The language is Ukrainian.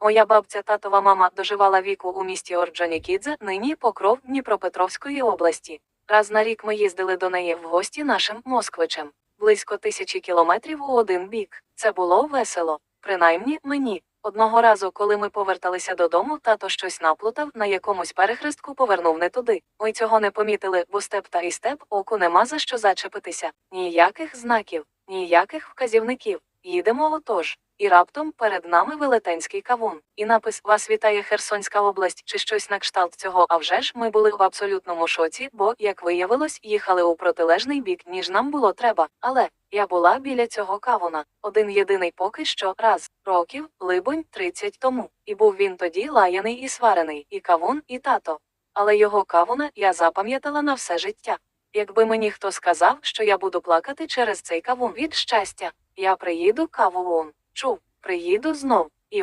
Моя бабця татова мама доживала віку у місті Орджонікідзе, нині покров Дніпропетровської області. Раз на рік ми їздили до неї в гості нашим москвичем. Близько тисячі кілометрів у один бік. Це було весело. Принаймні мені. Одного разу, коли ми поверталися додому, тато щось наплутав, на якомусь перехрестку повернув не туди. Ми цього не помітили, бо степ та і степ оку нема за що зачепитися. Ніяких знаків, ніяких вказівників. Їдемо отож. І раптом перед нами велетенський кавун. І напис Вас вітає Херсонська область чи щось на кшталт цього. А вже ж ми були в абсолютному шоці, бо, як виявилось, їхали у протилежний бік, ніж нам було треба. Але я була біля цього кавуна. Один єдиний поки що раз років, либонь, 30 тому. І був він тоді лаяний і сварений, і кавун, і тато. Але його кавуна я запам'ятала на все життя. Якби мені хто сказав, що я буду плакати через цей кавун від щастя, я приїду кавун. Чув, приїду знов. І